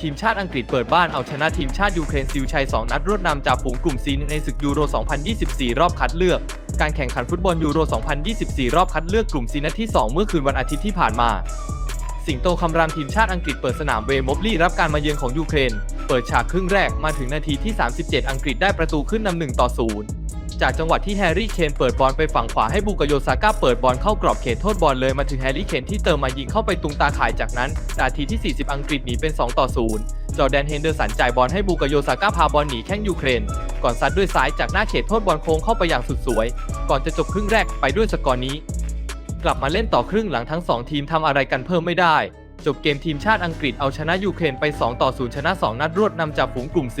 ทีมชาติอังกฤษเปิดบ้านเอาชนะทีมชาติยูเครนซิลชัย 2 นัดรวดนำจากฝูงกลุ่มซีในศึกยูโร 2024 รอบคัดเลือก การแข่งขันฟุตบอลยูโร 2024 รอบคัดเลือกกลุ่มซีนัดที่ 2 เมื่อคืนวันอาทิตย์ที่ผ่านมา สิงโตคำรามทีมชาติอังกฤษเปิดสนามเวมอบลี่รับการมาเยือนของยูเครน เปิดฉากครึ่งแรกมาถึงนาทีที่ 37 อังกฤษได้ประตูขึ้นนำหนึ่งต่อศูนย์ จากจังหวะที่แฮร์รี่เคนเปิดบอลไปฝั่งขวาให้บูกาโยซาก้าเปิดบอลเข้ากรอบเขตโทษบอลเลยมาถึงแฮร์รี่เคนที่เติมมายิงเข้าไปตุงตาข่ายจากนั้น นาทีที่ 40 อังกฤษหนีเป็น 2 ต่อ 0 จอแดนเฮนเดอร์สันจ่ายบอลให้บูกาโยซาก้าพาบอลหนีแข้งยูเครน ก่อนซัดด้วยซ้ายจากหน้าเขตโทษบอลโค้งเข้าไปอย่างสุดสวย ก่อนจะจบครึ่งแรกไปด้วยสกอร์นี้ กลับมาเล่นต่อครึ่งหลังทั้ง 2 ทีมทำอะไรกันเพิ่มไม่ได้จบเกมทีมชาติอังกฤษเอาชนะยูเครนไป 2 ต่อ 0 ชนะ 2 นัดรวดนำจากฝูงกลุ่ม C